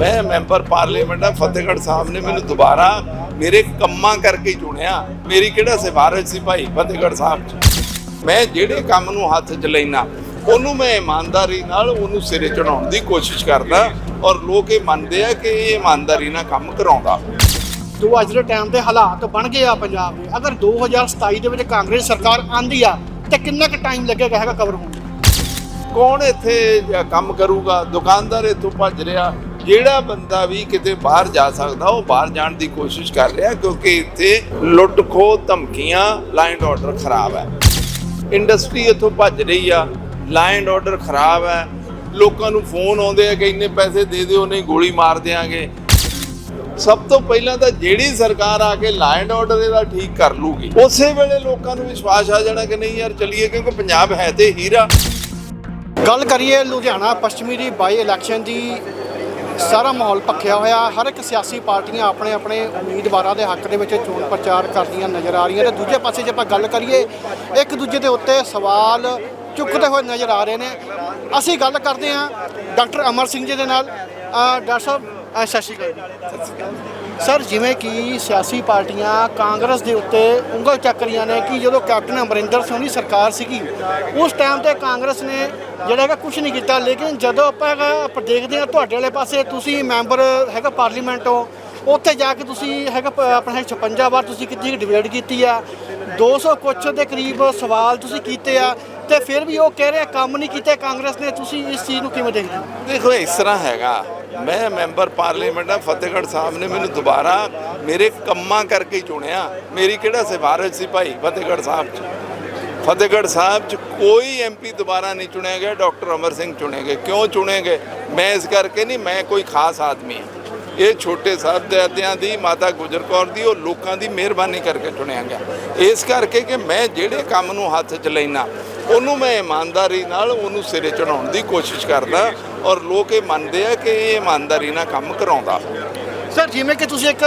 ਮੈਂ member parliament ਆ ਫਤਿਹਗੜ੍ਹ ਸਾਹਿਬ ਨੇ ਮੈਨੂੰ ਦੁਬਾਰਾ ਮੇਰੇ ਕੰਮਾਂ ਕਰਕੇ ਚੁਣਿਆ। ਮੇਰੀ ਕਿਹੜਾ ਸਿਫਾਰਿਸ਼ ਸੀ ਭਾਈ ਫਤਿਹਗੜ੍ਹ ਸਾਹਿਬ 'ਚ? ਮੈਂ ਜਿਹੜੇ ਕੰਮ ਨੂੰ ਹੱਥ 'ਚ ਲੈਣਾ ਉਹਨੂੰ ਮੈਂ ਇਮਾਨਦਾਰੀ ਨਾਲ ਉਹਨੂੰ ਸਿਰੇ ਚੜਾਉਣ ਦੀ ਕੋਸ਼ਿਸ਼ ਕਰਦਾ ਔਰ ਲੋਕ ਇਹ ਮੰਨਦੇ ਆ ਕਿ ਇਹ ਇਮਾਨਦਾਰੀ ਨਾਲ ਕੰਮ ਕਰਾਉਂਦਾ। ਜੋ ਅੱਜ ਦੇ ਟਾਈਮ ਦੇ ਹਾਲਾਤ ਬਣ ਗਏ ਆ ਪੰਜਾਬ ਦੇ। ਅਗਰ 2027 ਦੇ ਵਿੱਚ ਕਾਂਗਰਸ ਸਰਕਾਰ ਆਂਦੀ ਆ ਤੇ ਕਿੰਨਾ ਕੁ ਟਾਈਮ ਲੱਗੇਗਾ ਹੈਗਾ ਕਵਰ ਹੋਣ? ਕੌਣ ਇੱਥੇ ਕੰਮ ਕਰੂਗਾ? ਦੁਕਾਨਦਾਰ ਇੱਥੋਂ ਭੱਜ ਰਿਹਾ। ਜਿਹੜਾ ਬੰਦਾ ਵੀ ਕਿਤੇ ਬਾਹਰ ਜਾ ਸਕਦਾ, ਉਹ ਬਾਹਰ ਜਾਣ ਦੀ ਕੋਸ਼ਿਸ਼ ਕਰ ਰਿਹਾ, ਕਿਉਂਕਿ ਇੱਥੇ ਲੁੱਟ ਖੋਹ ਧਮਕੀਆਂ ਲਾਈਨ ਆਰਡਰ ਖਰਾਬ ਹੈ। ਇੰਡਸਟਰੀ ਇੱਥੋਂ ਭੱਜ ਰਹੀ ਆ ਲਾਈਨ ਆਰਡਰ ਖਰਾਬ ਹੈ। ਲੋਕਾਂ ਨੂੰ ਫੋਨ ਆਉਂਦੇ ਆ ਕਿ ਇੰਨੇ ਪੈਸੇ ਦੇ ਦਿਓ, ਨਹੀਂ ਗੋਲੀ ਮਾਰ ਦਿਆਂਗੇ। ਸਭ ਤੋਂ ਪਹਿਲਾਂ ਤਾਂ ਜਿਹੜੀ ਸਰਕਾਰ ਆ ਕੇ ਲਾਈਨ ਆਰਡਰ ਇਹਦਾ ਠੀਕ ਕਰ ਲੂਗੀ, ਉਸੇ ਵੇਲੇ ਲੋਕਾਂ ਨੂੰ ਵਿਸ਼ਵਾਸ ਆ ਜਾਣਾ ਕਿ ਨਹੀਂ ਯਾਰ ਚਲੀਏ, ਕਿਉਂਕਿ ਪੰਜਾਬ ਹੈ ਤੇ ਹੀਰਾ। ਗੱਲ ਕਰੀਏ ਲੁਧਿਆਣਾ ਪੱਛਮੀ ਦੀ ਬਾਈ ਇਲੈਕਸ਼ਨ ਦੀ ਸਾਰਾ ਮਾਹੌਲ ਭਖਿਆ ਹੋਇਆ, ਹਰ ਇੱਕ ਸਿਆਸੀ ਪਾਰਟੀਆਂ ਆਪਣੇ ਆਪਣੇ ਉਮੀਦਵਾਰਾਂ ਦੇ ਹੱਕ ਦੇ ਵਿੱਚ ਚੋਣ ਪ੍ਰਚਾਰ ਕਰਦੀਆਂ ਨਜ਼ਰ ਆ ਰਹੀਆਂ ਤੇ ਦੂਜੇ ਪਾਸੇ ਜੇ ਆਪਾਂ ਗੱਲ ਕਰੀਏ, ਇੱਕ ਦੂਜੇ ਦੇ ਉੱਤੇ ਸਵਾਲ ਚੁੱਕਦੇ ਹੋਏ ਨਜ਼ਰ ਆ ਰਹੇ ਨੇ। ਅਸੀਂ ਗੱਲ ਕਰਦੇ ਹਾਂ ਡਾਕਟਰ ਅਮਰ ਸਿੰਘ ਜੀ ਦੇ ਨਾਲ। ਡਾਕਟਰ ਸਾਹਿਬ ਅਹ ਸਤਿ ਸ਼੍ਰੀ ਅਕਾਲ ਸਰ, ਜਿਵੇਂ ਕਿ ਸਿਆਸੀ ਪਾਰਟੀਆਂ ਕਾਂਗਰਸ ਦੇ ਉੱਤੇ ਉਂਗਲ ਚੱਕ ਰਹੀਆਂ ਨੇ ਕਿ ਜਦੋਂ ਕੈਪਟਨ ਅਮਰਿੰਦਰ ਸਿੰਘ ਦੀ ਸਰਕਾਰ ਸੀਗੀ, ਉਸ ਟਾਈਮ ਤੇ ਕਾਂਗਰਸ ਨੇ ਜਿਹੜਾ ਹੈਗਾ ਕੁਝ ਨਹੀਂ ਕੀਤਾ, ਲੇਕਿਨ ਜਦੋਂ ਆਪਾਂ ਹੈਗਾ, ਆਪਾਂ ਦੇਖਦੇ ਹਾਂ ਤੁਹਾਡੇ ਵਾਲੇ ਪਾਸੇ, ਤੁਸੀਂ ਮੈਂਬਰ ਹੈਗਾ ਪਾਰਲੀਮੈਂਟ ਹੋ, ਉੱਥੇ ਜਾ ਕੇ ਤੁਸੀਂ ਹੈਗਾ ਪ- ਆਪਣਾ 56 ਵਾਰ ਤੁਸੀਂ ਕਿੰਨੀ ਡਿਬੇਟ ਕੀਤੀ ਆ 200 ਕੁਛ ਦੇ ਕਰੀਬ ਸਵਾਲ ਤੁਸੀਂ ਕੀਤੇ ਆ ਤੇ ਫਿਰ ਵੀ ਉਹ ਕਹਿ ਰਿਹਾ ਕੰਮ ਨਹੀਂ ਕੀਤੇ ਕਾਂਗਰਸ ਨੇ, ਤੁਸੀਂ ਇਸ ਚੀਜ਼ ਨੂੰ ਕਿਵੇਂ ਦੇਖਦੇ ਹੋ? ਦੇਖੋ, ਇਸ ਤਰ੍ਹਾਂ ਹੈਗਾ। ਮੈਂ ਮੈਂਬਰ ਪਾਰਲੀਮੈਂਟ ਆ, ਫਤਿਹਗੜ੍ਹ ਸਾਹਿਬ ਨੇ ਮੈਨੂੰ ਦੁਬਾਰਾ ਮੇਰੇ ਕੰਮਾਂ ਕਰਕੇ ਹੀ ਚੁਣਿਆ। ਮੇਰੀ ਕਿਹੜਾ ਸਿਫਾਰਿਸ਼ ਸੀ ਭਾਈ ਫਤਿਹਗੜ੍ਹ ਸਾਹਿਬ 'ਚ? ਫਤਿਹਗੜ੍ਹ ਸਾਹਿਬ 'ਚ ਕੋਈ ਐਮਪੀ ਦੁਬਾਰਾ ਨਹੀਂ ਚੁਣਿਆ ਗਿਆ, ਡਾਕਟਰ ਅਮਰ ਸਿੰਘ ਚੁਣੇ ਗਏ। ਕਿਉਂ ਚੁਣੇ ਗਏ? ਮੈਂ ਇਸ ਕਰਕੇ ਨਹੀਂ, ਮੈਂ ਕੋਈ ਖਾਸ ਆਦਮੀ ਹਾਂ। ਇਹ ਛੋਟੇ ਸਾਹਿਬਜ਼ਾਦਿਆਂ ਦੀ, ਮਾਤਾ ਗੁਜਰ ਕੌਰ ਦੀ, ਉਹ ਲੋਕਾਂ ਦੀ ਮਿਹਰਬਾਨੀ ਕਰਕੇ ਚੁਣਿਆ ਗਿਆ। ਇਸ ਕਰਕੇ ਕਿ ਮੈਂ ਜਿਹੜੇ ਕੰਮ ਨੂੰ ਹੱਥ 'ਚ ਲੈਣਾ ਉਹਨੂੰ ਮੈਂ ਇਮਾਨਦਾਰੀ ਨਾਲ ਉਹਨੂੰ ਸਿਰੇ ਚੜਾਉਣ ਦੀ ਕੋਸ਼ਿਸ਼ ਕਰਦਾ ਔਰ ਲੋਕ ਇਹ ਮੰਨਦੇ ਆ ਕਿ ਇਹ ਇਮਾਨਦਾਰੀ ਨਾਲ ਕੰਮ ਕਰਾਉਂਦਾ। ਸਰ ਜਿਵੇਂ ਕਿ ਤੁਸੀਂ ਇੱਕ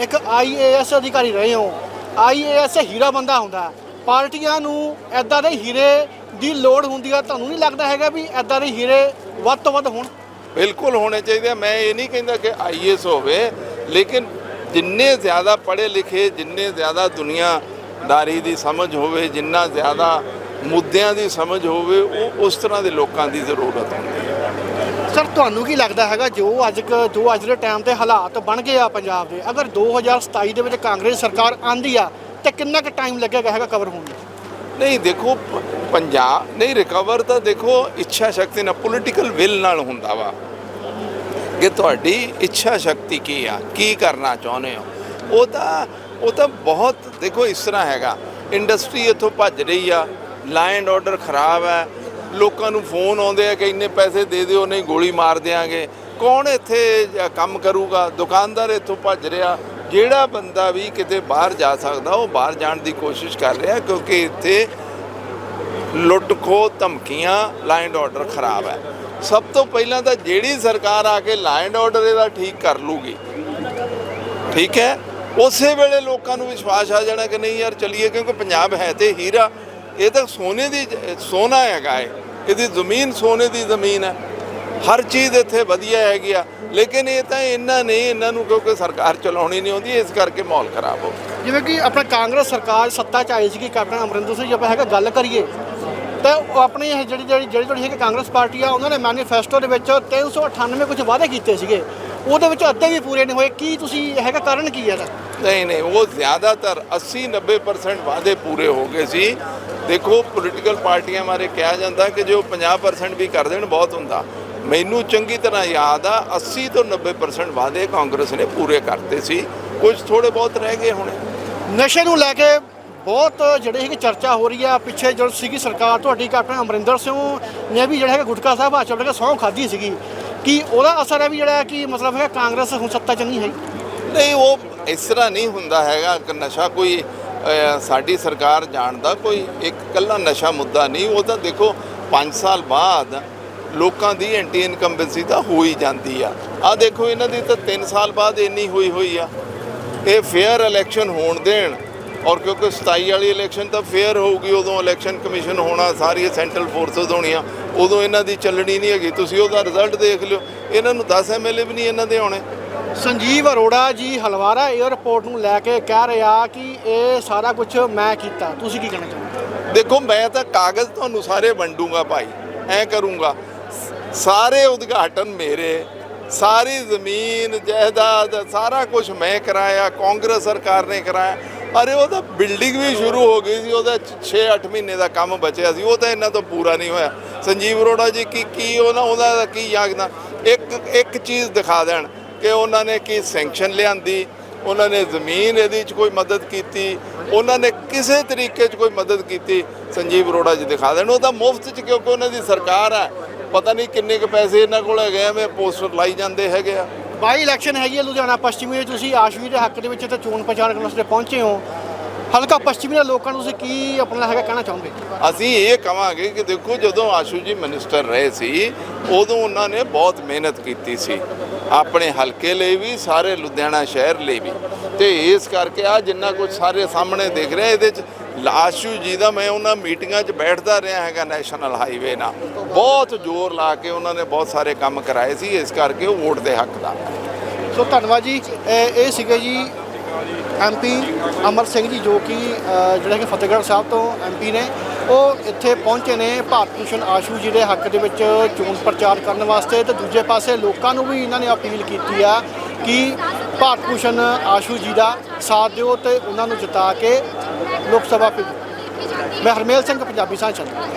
ਇੱਕ ਆਈਏਐਸ ਅਧਿਕਾਰੀ ਰਹੇ ਹੋ। ਆਈਏਐਸ ਹੀਰਾ ਬੰਦਾ ਹੁੰਦਾ ਪਾਰਟੀਆਂ ਨੂੰ ਐਦਾਂ ਦੇ ਹੀਰੇ ਦੀ ਲੋੜ ਹੁੰਦੀ ਆ ਤੁਹਾਨੂੰ ਨਹੀਂ ਲੱਗਦਾ ਹੈਗਾ ਵੀ ਐਦਾਂ ਦੇ ਹੀਰੇ ਵੱਧ ਤੋਂ ਵੱਧ ਹੋਣ? ਬਿਲਕੁਲ ਹੋਣੇ ਚਾਹੀਦੇ ਮੈਂ ਇਹ ਨਹੀਂ ਕਹਿੰਦਾ ਕਿ ਆਈਐਸ ਹੋਵੇ ਲੇਕਿਨ ਜਿੰਨੇ ਜ਼ਿਆਦਾ ਪੜ੍ਹੇ ਲਿਖੇ ਜਿੰਨੇ ਜ਼ਿਆਦਾ ਦੁਨੀਆਦਾਰੀ ਦੀ ਸਮਝ ਹੋਵੇ ਜਿੰਨਾ ਜ਼ਿਆਦਾ ਮੁੱਦਿਆਂ ਦੀ ਸਮਝ ਹੋਵੇ ਉਹ ਉਸ ਤਰ੍ਹਾਂ ਦੇ ਲੋਕਾਂ ਦੀ ਜ਼ਰੂਰਤ ਹੁੰਦੀ ਹੈ। ਸਰ ਤੁਹਾਨੂੰ ਕੀ ਲੱਗਦਾ ਹੈਗਾ ਜੋ ਅੱਜ ਕ- ਜੋ ਅੱਜ ਦੇ ਟਾਈਮ ਤੇ ਹਾਲਾਤ ਬਣ ਗਏ ਆ ਪੰਜਾਬ ਦੇ ਅਗਰ 2027 ਦੇ ਵਿੱਚ ਕਾਂਗਰਸ ਸਰਕਾਰ ਆਂਦੀ ਆ ਤੇ ਕਿੰਨਾ ਕੁ ਟਾਈਮ ਲੱਗੇਗਾ ਹੈਗਾ ਕਵਰ ਹੋਣ ਨੂੰ? ਨਹੀਂ ਦੇਖੋ ਪੰਜਾਬ ਨਹੀਂ ਰਿਕਵਰ ਤਾਂ ਦੇਖੋ ਇੱਛਾ ਸ਼ਕਤੀ ਨਾਲ ਪੋਲੀਟੀਕਲ ਵਿਲ ਨਾਲ ਹੁੰਦਾ ਵਾ। ਕਿ ਤੁਹਾਡੀ ਇੱਛਾ ਸ਼ਕਤੀ ਕੀ ਆ ਕੀ ਕਰਨਾ ਚਾਹੁੰਦੇ ਹੋ? ਉਹ ਤਾਂ ਉਹ ਤਾਂ ਬਹੁਤ ਦੇਖੋ ਇਸ ਤਰ੍ਹਾਂ ਹੈਗਾ। ਇੰਡਸਟਰੀ ਇੱਥੋਂ ਭੱਜ ਰਹੀ ਆ ਲਾਈਨ ਆਰਡਰ ਖਰਾਬ ਹੈ। ਲੋਕਾਂ ਨੂੰ ਫੋਨ ਆਉਂਦੇ ਆ ਕਿ ਇੰਨੇ ਪੈਸੇ ਦੇ ਦਿਓ, ਨਹੀਂ ਗੋਲੀ ਮਾਰ ਦਿਆਂਗੇ। ਕੌਣ ਇੱਥੇ ਕੰਮ ਕਰੂਗਾ? ਦੁਕਾਨਦਾਰ ਇੱਥੋਂ ਭੱਜ ਰਿਹਾ। ਜਿਹੜਾ ਬੰਦਾ ਵੀ ਕਿਤੇ ਬਾਹਰ ਜਾ ਸਕਦਾ, ਉਹ ਬਾਹਰ ਜਾਣ ਦੀ ਕੋਸ਼ਿਸ਼ ਕਰ ਰਿਹਾ ਕਿਉਂਕਿ ਇੱਥੇ ਲੁੱਟ ਖੋ ਧਮਕੀਆਂ ਲਾਈਨ ਆਰਡਰ ਖਰਾਬ ਹੈ। ਸਭ ਤੋਂ ਪਹਿਲਾਂ ਤਾਂ ਜਿਹੜੀ ਸਰਕਾਰ ਆ ਕੇ ਲਾਈਨ ਆਰਡਰ ਇਹਦਾ ਠੀਕ ਕਰ ਲੂਗੀ। ਠੀਕ ਹੈ? ਉਸੇ ਵੇਲੇ ਲੋਕਾਂ ਨੂੰ ਵਿਸ਼ਵਾਸ ਆ ਜਾਣਾ ਕਿ ਨਹੀਂ ਯਾਰ, ਚੱਲੀਏ ਕਿਉਂਕਿ ਪੰਜਾਬ ਹੈ ਤੇ ਹੀਰਾ। ਇਹ ਤਾਂ ਸੋਨੇ ਦੀ, ਸੋਨਾ ਹੈਗਾ ਹੈ ਇਹਦੀ ਜ਼ਮੀਨ ਸੋਨੇ ਦੀ ਜ਼ਮੀਨ ਹੈ। ਹਰ ਚੀਜ਼ ਇੱਥੇ ਵਧੀਆ ਹੈਗੀ ਆ। ਲੇਕਿਨ ਇਹ ਤਾਂ ਇਹਨਾਂ ਨੇ ਇਹਨਾਂ ਨੂੰ ਕਿਉਂਕਿ ਸਰਕਾਰ ਚਲਾਉਣੀ ਨਹੀਂ ਆਉਂਦੀ, ਇਸ ਕਰਕੇ ਮਾਹੌਲ ਖਰਾਬ ਹੋ ਜਿਵੇਂ ਕਿ ਆਪਣਾ ਕਾਂਗਰਸ ਸਰਕਾਰ ਸੱਤਾ 'ਚ ਆਈ ਸੀ ਕਿ ਕੈਪਟਨ ਅਮਰਿੰਦਰ ਸਿੰਘ ਜੇ, ਆਪਾਂ ਹੈਗਾ ਗੱਲ ਕਰੀਏ, ਤਾਂ ਆਪਣੀ ਇਹ ਜਿਹੜੀ ਜਿਹੜੀ ਜਿਹੜੀ ਜਿਹੜੀ ਹੈਗੀ ਕਾਂਗਰਸ ਪਾਰਟੀ ਆ, ਉਹਨਾਂ ਨੇ ਮੈਨੀਫੈਸਟੋ ਦੇ ਵਿੱਚ 398 ਕੁਝ ਵਾਅਦੇ ਕੀਤੇ ਸੀਗੇ। ਉਹਦੇ ਵਿੱਚ ਅੱਧੇ ਵੀ ਪੂਰੇ ਨਹੀਂ ਹੋਏ। ਕੀ ਤੁਸੀਂ ਹੈਗਾ ਕਾਰਨ ਕੀ ਹੈ ਇਹਦਾ? ਨਹੀਂ ਨਹੀਂ ਉਹ ਜ਼ਿਆਦਾਤਰ 80 90% ਵਾਅਦੇ ਪੂਰੇ ਹੋ ਗਏ ਸੀ। ਦੇਖੋ ਪੋਲੀਟੀਕਲ ਪਾਰਟੀਆਂ ਬਾਰੇ ਕਿਹਾ ਜਾਂਦਾ ਕਿ ਜੋ 50% ਵੀ ਕਰ ਦੇਣ ਬਹੁਤ ਹੁੰਦਾ। ਮੈਨੂੰ ਚੰਗੀ ਤਰ੍ਹਾਂ ਯਾਦ ਆ 80 ਤੋਂ 90% ਵਾਅਦੇ ਕਾਂਗਰਸ ਨੇ ਪੂਰੇ ਕਰਤੇ ਸੀ। ਕੁਝ ਥੋੜੇ ਬਹੁਤ ਰਹਿ ਗਏ ਹੋਣੇ। ਨਸ਼ੇ ਨੂੰ ਲੈ ਕੇ ਬਹੁਤ ਜਿਹੜੇ ਹੈਗੇ ਚਰਚਾ ਹੋ ਰਹੀ ਆ। ਪਿੱਛੇ ਜਦੋਂ ਸੀਗੀ ਸਰਕਾਰ ਤੁਹਾਡੀ ਕੈਪਟਨ ਅਮਰਿੰਦਰ ਸਿੰਘ ਨੇ ਵੀ ਜਿਹੜਾ ਹੈਗਾ ਗੁਟਕਾ ਸਾਹਿਬ ਆ ਚੱਲ ਕੇ ਸਹੁੰ ਖਾਧੀ ਸੀਗੀ। ਕਿ ਉਹਦਾ ਅਸਰ ਹੈ ਵੀ ਜਿਹੜਾ ਕਿ ਮਤਲਬ ਹੈ ਕਾਂਗਰਸ ਹੁਣ ਸੱਤਾ 'ਚ ਨਹੀਂ ਹੈ ਨਹੀਂ ਉਹ ਇਸ ਤਰ੍ਹਾਂ ਨਹੀਂ ਹੁੰਦਾ ਹੈਗਾ ਕਿ ਨਸ਼ਾ ਕੋਈ ਸਾਡੀ ਸਰਕਾਰ ਜਾਣਦਾ ਕੋਈ, ਇੱਕ ਕੱਲਾ ਨਸ਼ਾ ਮੁੱਦਾ ਨਹੀਂ, ਉਹ ਤਾਂ ਦੇਖੋ 5 ਸਾਲ ਬਾਅਦ ਲੋਕਾਂ ਦੀ ਐਂਟੀ ਇਨਕੰਬੈਂਸੀ ਤਾਂ ਹੋ ਹੀ ਜਾਂਦੀ ਆ। ਆ ਦੇਖੋ ਇਹਨਾਂ ਦੀ ਤਾਂ 3 ਸਾਲ ਬਾਅਦ ਇੰਨੀ ਹੋਈ ਹੋਈ ਆ। ਇਹ ਫੇਅਰ ਇਲੈਕਸ਼ਨ ਹੋਣ ਦੇਣ, ਔਰ ਕਿਉਂਕਿ 27 ਵਾਲੀ ਇਲੈਕਸ਼ਨ ਤਾਂ ਫੇਅਰ ਹੋਊਗੀ, ਉਦੋਂ ਇਲੈਕਸ਼ਨ ਕਮਿਸ਼ਨ ਹੋਣਾ, ਸਾਰੀਆਂ ਸੈਂਟਰਲ ਫੋਰਸਸ ਹੋਣੀਆਂ, ਉਦੋਂ ਇਹਨਾਂ ਦੀ ਚੱਲਣੀ ਨਹੀਂ ਹੈਗੀ। ਤੁਸੀਂ ਉਹਦਾ ਰਿਜ਼ਲਟ ਦੇਖ ਲਿਓ। ਇਹਨਾਂ ਨੂੰ 10 ਐਮਐਲਏ ਵੀ ਨਹੀਂ ਇਹਨਾਂ ਦੇ ਆਉਣੇ। ਸੰਜੀਵ ਅਰੋੜਾ ਜੀ ਹਲਵਾਰਾ 에ਅਰਪੋਰਟ ਨੂੰ ਲੈ ਕੇ ਕਹਿ ਰਿਹਾ ਕਿ ਇਹ ਸਾਰਾ ਕੁਝ ਮੈਂ ਕੀਤਾ। ਤੁਸੀਂ ਕੀ ਕਹਿਣਾ ਚਾਹੁੰਦੇ ਦੇਖੋ, ਮੈਂ ਤਾਂ ਕਾਗਜ਼ ਤੁਹਾਨੂੰ ਸਾਰੇ ਵੰਡੂਗਾ ਭਾਈ, ਐ ਕਰੂੰਗਾ। ਸਾਰੇ ਉਦਘਾਟਨ ਮੇਰੇ, ਸਾਰੀ ਜ਼ਮੀਨ, ਜਾਇਦਾਦ, ਸਾਰਾ ਕੁਝ ਮੈਂ ਕਰਾਇਆ, ਕਾਂਗਰਸ ਸਰਕਾਰ ਨੇ ਕਰਾਇਆ। ਅਰੇ ਉਹਦਾ ਬਿਲਡਿੰਗ ਵੀ ਸ਼ੁਰੂ ਹੋ ਗਈ ਸੀ, ਉਹਦਾ 6-8 ਮਹੀਨੇ ਦਾ ਕੰਮ ਬਚਿਆ ਸੀ, ਉਹ ਤਾਂ ਇਹਨਾਂ ਤੋਂ ਪੂਰਾ ਨਹੀਂ ਹੋਇਆ। ਸੰਜੀਵ ਅਰੋੜਾ ਜੀ ਕੀ ਕੀ ਉਹਨਾਂ ਉਹਦਾ ਦਾ ਕੀ ਯਾਗਨਾ ਇੱਕ ਇੱਕ ਚੀਜ਼ ਦਿਖਾ ਦੇਣ। ਕਿ ਉਹਨਾਂ ਨੇ ਕੀ ਸੈਂਕਸ਼ਨ ਲਿਆਂਦੀ ਉਹਨਾਂ ਨੇ ਜ਼ਮੀਨ ਇਹਦੇ 'ਚ ਕੋਈ ਮਦਦ ਕੀਤੀ ਉਹਨਾਂ ਨੇ ਕਿਸੇ ਤਰੀਕੇ 'ਚ ਕੋਈ ਮਦਦ ਕੀਤੀ ਸੰਜੀਵ ਅਰੋੜਾ ਜੀ ਦਿਖਾ ਦੇਣ। ਉਹ ਤਾਂ ਮੁਫਤ 'ਚ ਕਿਉਂਕਿ ਉਹਨਾਂ ਦੀ ਸਰਕਾਰ ਹੈ ਪਤਾ ਨਹੀਂ ਕਿੰਨੇ ਕੁ ਪੈਸੇ ਇਹਨਾਂ ਕੋਲ ਹੈਗੇ ਐਵੇਂ ਪੋਸਟਰ ਲਾਈ ਜਾਂਦੇ ਹੈਗੇ ਆ। ਬਾਈ ਇਲੈਕਸ਼ਨ ਹੈਗੀ ਹੈ ਲੁਧਿਆਣਾ ਪੱਛਮੀ ਵਿੱਚ ਤੁਸੀਂ ਆਸ਼ਵੀ ਦੇ ਹੱਕ ਦੇ ਵਿੱਚ ਤੇ ਚੋਣ ਪ੍ਰਚਾਰ ਕਰਨ ਵਾਸਤੇ ਪਹੁੰਚੇ ਹੋ। ਹਲਕਾ ਪੱਛਮੀ ਦੇ ਲੋਕਾਂ ਨੂੰ ਤੁਸੀਂ ਕੀ ਆਪਣਾ ਹੈਗਾ ਕਹਿਣਾ ਚਾਹੋਗੇ? ਅਸੀਂ ਇਹ ਕਵਾਂਗੇ ਕਿ ਦੇਖੋ ਜਦੋਂ ਆਸ਼ੂ ਜੀ ਮਿਨਿਸਟਰ ਰਹੇ ਸੀ ਉਦੋਂ ਉਹਨਾਂ ਨੇ ਬਹੁਤ ਮਿਹਨਤ ਕੀਤੀ ਸੀ। ਆਪਣੇ ਹਲਕੇ ਲਈ ਵੀ, ਸਾਰੇ ਲੁਧਿਆਣਾ ਸ਼ਹਿਰ ਲਈ ਵੀ। ਤੇ ਇਸ ਕਰਕੇ ਆ ਜਿੰਨਾ ਕੁਝ ਸਾਰੇ ਸਾਹਮਣੇ ਦੇਖ ਰਿਹਾ ਇਹਦੇ ਚ ਲਾਸ਼ੂ ਜੀ ਦਾ ਮੈਂ ਉਹਨਾਂ ਮੀਟਿੰਗਾਂ 'ਚ ਬੈਠਦਾ ਰਿਹਾ ਹੈਗਾ ਨੈਸ਼ਨਲ ਹਾਈਵੇ ਨਾਲ। ਬਹੁਤ ਜ਼ੋਰ ਲਾ ਕੇ ਉਹਨਾਂ ਨੇ ਬਹੁਤ ਸਾਰੇ ਕੰਮ ਕਰਾਏ ਸੀ, ਇਸ ਕਰਕੇ ਉਹ ਵੋਟ ਦੇ ਹੱਕ ਦਾ। ਸੋ ਧੰਨਵਾਦ ਜੀ। ਇਹ ਇਹ ਸੀਗੇ ਜੀ ਐਮਪੀ ਅਮਰ ਸਿੰਘ ਜੀ, ਜੋ ਕਿ ਜਿਹੜਾ ਕਿ ਫਤਿਹਗੜ੍ਹ ਸਾਹਿਬ ਤੋਂ ਐਮਪੀ ਨੇ। ਉਹ ਇੱਥੇ ਪਹੁੰਚੇ ਨੇ ਭਾਰਤ ਭੂਸ਼ਣ ਆਸ਼ੂ ਜੀ ਦੇ ਹੱਕ ਦੇ ਵਿੱਚ ਚੋਣ ਪ੍ਰਚਾਰ ਕਰਨ ਵਾਸਤੇ ਤੇ ਦੂਜੇ ਪਾਸੇ ਲੋਕਾਂ ਨੂੰ ਵੀ ਇਹਨਾਂ ਨੇ ਅਪੀਲ ਕੀਤੀ ਆ ਕਿ ਭਾਰਤ ਭੂਸ਼ਣ ਆਸ਼ੂ ਜੀ ਦਾ ਸਾਥ ਦਿਓ ਤੇ ਉਹਨਾਂ ਨੂੰ ਜਿਤਾ ਕੇ ਲੋਕ ਸਭਾ ਭੇਜੋ। ਮੈਂ ਹਰਮੇਲ ਸਿੰਘ, ਪੰਜਾਬੀ ਸਾਂਝਾ।